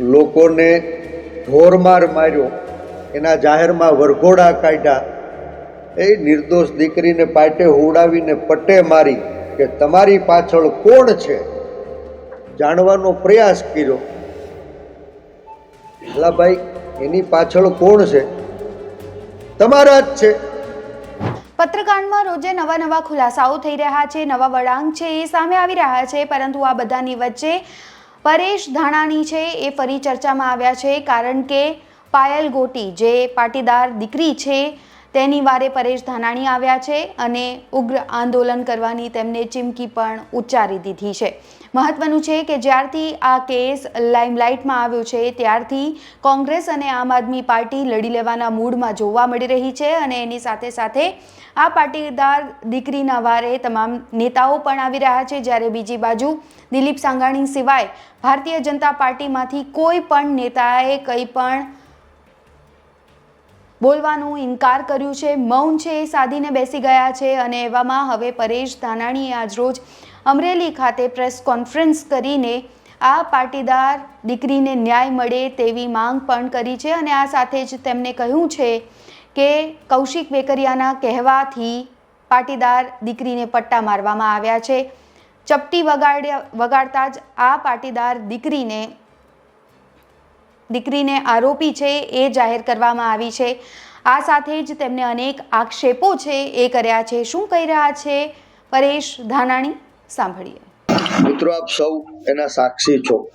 લોકોને ઢોરમાર માર્યો, એના જાહેરમાં વરઘોડા કાઢ્યા. એ નિર્દોષ દીકરીને પાટે હોડાવીને પટ્ટે મારી કે તમારી પાછળ કોણ છે? જાણવાનો પ્રયાસ કર્યો. એલા ભાઈ, એની પાછળ કોણ છે? તમારા જ છે. પત્રકાંડમાં રોજે નવા નવા ખુલાસાઓ થઈ રહ્યા છે, નવા વળાંક છે, એ સામે આવી રહ્યા છે, પરંતુ આ બધાની વચ્ચે પરેશ ધાણાણી છે, એ ફરી ચર્ચામાં આવ્યા છે કારણ કે પાયલ ગોટી, જે પાટીદાર દીકરી છે તેની વારે પરેશ ધાનાણી આવ્યા છે અને ઉગ્ર આંદોલન કરવાની તેમને ચીમકી પણ ઉચ્ચારી દીધી છે. મહત્વનું છે કે જ્યારથી આ કેસ લાઇમલાઇટમાં આવ્યો છે, ત્યારથી કોંગ્રેસ અને આમ આદમી પાર્ટી લડી લેવાના મૂડમાં જોવા મળી રહી છે અને એની સાથે સાથે આ પાટીદાર દીકરીના વારે તમામ નેતાઓ પણ આવી રહ્યા છે. જ્યારે બીજી બાજુ દિલીપ સાંગાણી સિવાય ભારતીય જનતા પાર્ટીમાંથી કોઈ પણ નેતાએ કંઈ પણ બોલવાનું ઇનકાર કર્યું છે, મૌન છે એ સાધીને બેસી ગયા છે અને એવામાં હવે પરેશ ધાનાણીએ આજરોજ અમરેલી ખાતે પ્રેસ કોન્ફરન્સ કરીને આ પાટીદાર દીકરીને ન્યાય મળે તેવી માંગ પણ કરી છે અને આ સાથે જ તેમણે કહ્યું છે કે કૌશિક વેકરિયાના કહેવાથી પાટીદાર દીકરીને પટ્ટા મારવામાં આવ્યા છે. ચપટી વગાડ્યા વગાડતા જ આ પાટીદાર દીકરીને દીકરીને આરોપી છે એ જાહેર કરવામાં આવી છે. આ સાથે જ તેમને અનેક આક્ષેપો છે એ કર્યા છે. શું કહી રહ્યા છે પરેશ ધાનાણી? સાંભળીએ. મિત્રો, આપ સૌ એના સાક્ષી છો.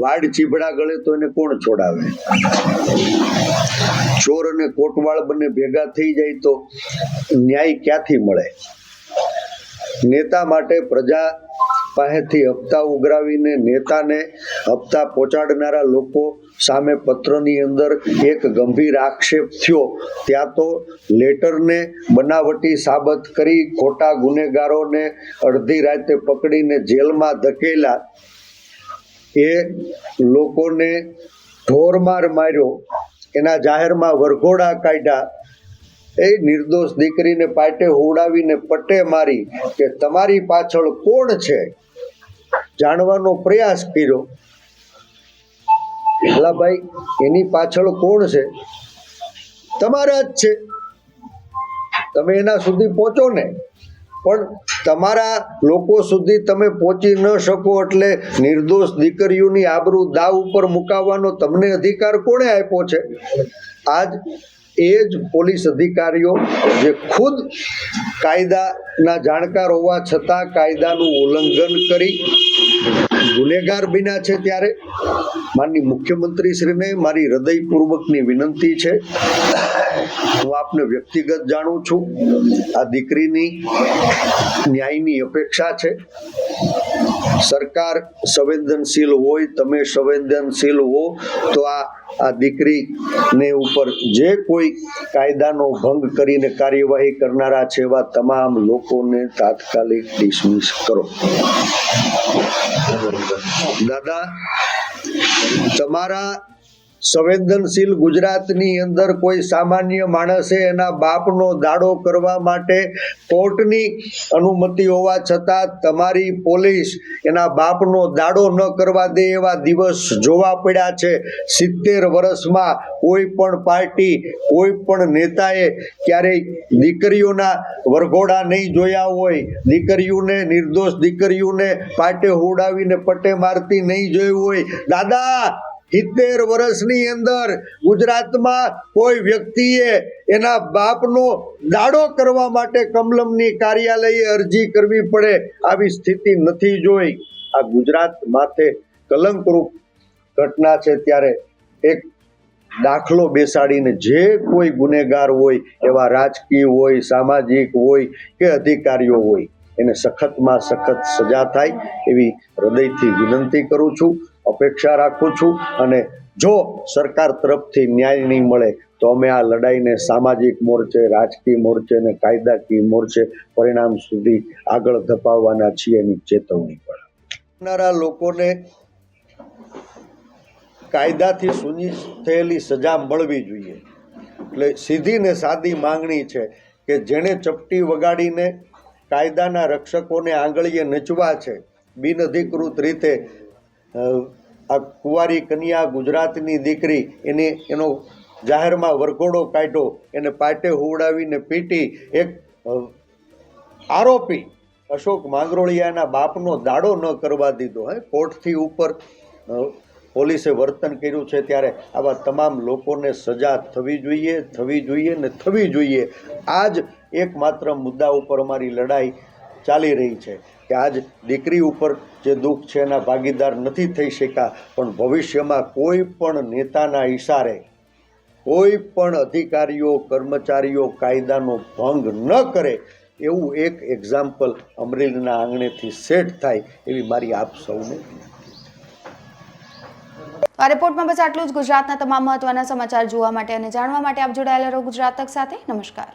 વાડ ચીભડા ગળે તો એને કોણ છોડાવે? ચોર અને કોટવાળ બંને ભેગા થઈ જાય તો ન્યાય ક્યાંથી મળે? નેતા માટે પ્રજા પાસેથી હપ્તા ઉઘરાવીને નેતાને હપ્તા પહોંચાડનારા લોકો સામે પત્રની અંદર એક ગંભીર આક્ષેપ થયો. ત્યાં તો લેટરને બનાવટી સાબત કરી ખોટા ગુનેગારોને અડધી રાતે પકડીને જેલમાં ધકેલા. એ લોકોને ઢોરમાર માર્યો. એના જાહેરમાં વરઘોડા કાઢ્યા. એ નિર્દોષ દીકરીને પાટે હોડાવીને પટ્ટે મારી કે તમારી પાછળ કોણ છે? જાણવાનો પ્રયાસ કર્યો. એલા ભાઈ એની પાછળ કોણ છે? તમારા જ છે. તમે એના સુધી પહોંચો ને. પણ તમારા લોકો સુધી તમે પહોંચી ન શકો એટલે નિર્દોષ દીકરીઓની આબરૂ દાવ ઉપર મુકાવવાનો તમને અધિકાર કોણે આપ્યો છે? આજ એ જ પોલીસ અધિકારીઓ જે ખુદ કાયદાના જાણકાર હોવા છતાં કાયદાનું ઉલ્લંઘન કરી ગુનેગાર બન્યા છે ત્યારે માનની મુખ્યમંત્રીશ્રીને મારી હૃદયપૂર્વકની વિનંતી છે. હું આપને વ્યક્તિગત જાણું છું. આ દીકરીની ન્યાયની અપેક્ષા છે. સરકાર સંવેદનશીલ હોય, તમે સંવેદનશીલ હો, તો આ આ દીકરીને ઉપર જે કોઈ કાયદાનો ભંગ કરીને કાર્યવાહી કરનારા છે એવા તમામ લોકોને તાત્કાલિક ડિસમિસ કરો. દાદા, તમારા સંવેદનશીલ ગુજરાતની અંદર કોઈ સામાન્ય માણસે એના બાપનો દાડો કરવા માટે કોર્ટની અનુમતિ હોવા છતાં તમારી પોલીસ એના બાપનો દાડો ન કરવા દે એવા દિવસ જોવા પડ્યા છે. સિત્તેર વર્ષમાં કોઈ પણ પાર્ટી, કોઈ પણ નેતાએ ક્યારેય દીકરીઓના વરઘોડા નહીં જોયા હોય. દીકરીઓને નિર્દોષ દીકરીઓને પાટે હોડાવીને પટ્ટે મારતી નહીં જોયું હોય. દાદા સિત્તેર વર્ષની અંદર ગુજરાતમાં કોઈ વ્યક્તિએ એના બાપનો દાડો કરવા માટે કમલમની કાર્યાલયે અરજી કરવી પડે આવી સ્થિતિ નથી જોઈ. આ ગુજરાત માથે કલંકરૂપ ઘટના છે ત્યારે એક દાખલો બેસાડીને જે કોઈ ગુનેગાર હોય, એવા રાજકીય હોય, સામાજિક હોય કે અધિકારીઓ હોય, એને સખતમાં સખત સજા થાય એવી હૃદયથી વિનંતી કરું છું. અપેક્ષા રાખું છું અને જો સરકાર તરફથી ન્યાય નહીં મળે, તો અમે આ લડાઈને સામાજિક મોરચે, રાજકીય મોરચે અને કાયદાકીય મોરચે પરિણામ સુધી આગળ ધપાવવાના છીએ એની ચેતવણી પણ. લોકોને કાયદાથી સુનિશ્ચિત થયેલી સજા મળવી જોઈએ. એટલે સીધી ને સાદી માંગણી છે કે જેણે ચપટી વગાડીને કાયદાના રક્ષકોને આંગળીએ નચવા છે, બિનઅધિકૃત રીતે આ કુંવારી કન્યા ગુજરાતની દીકરી એને એનો જાહેરમાં વરઘોડો કાઢ્યો, એને પાટે હોવડાવીને પીટી એક આરોપી અશોક માંગરોળિયાના બાપનો દાડો ન કરવા દીધો, હે, કોર્ટથી ઉપર પોલીસે વર્તન કર્યું છે ત્યારે આવા તમામ લોકોને સજા થવી જોઈએ થવી જોઈએ ને થવી જોઈએ. આ જ એકમાત્ર મુદ્દા ઉપર અમારી લડાઈ ચાલી રહી છે. કે આજ દીકરી ઉપર જે દુઃખ છે એના ભાગીદાર નથી થઈ શક્યા, પણ ભવિષ્યમાં કોઈ પણ નેતાના ઇશારે કોઈ પણ અધિકારીઓ, કર્મચારીઓ કાયદાનો ભંગ ન કરે, એવું એક એક્ઝામ્પલ અમરેલીના આંગણેથી સેટ થાય એવી મારી આપ સૌને આ રિપોર્ટમાં બસ આટલું જ. ગુજરાતના તમામ મહત્વના સમાચાર જોવા માટે અને જાણવા માટે આપ જોડાયેલા રહો ગુજરાત તક સાથે. નમસ્કાર.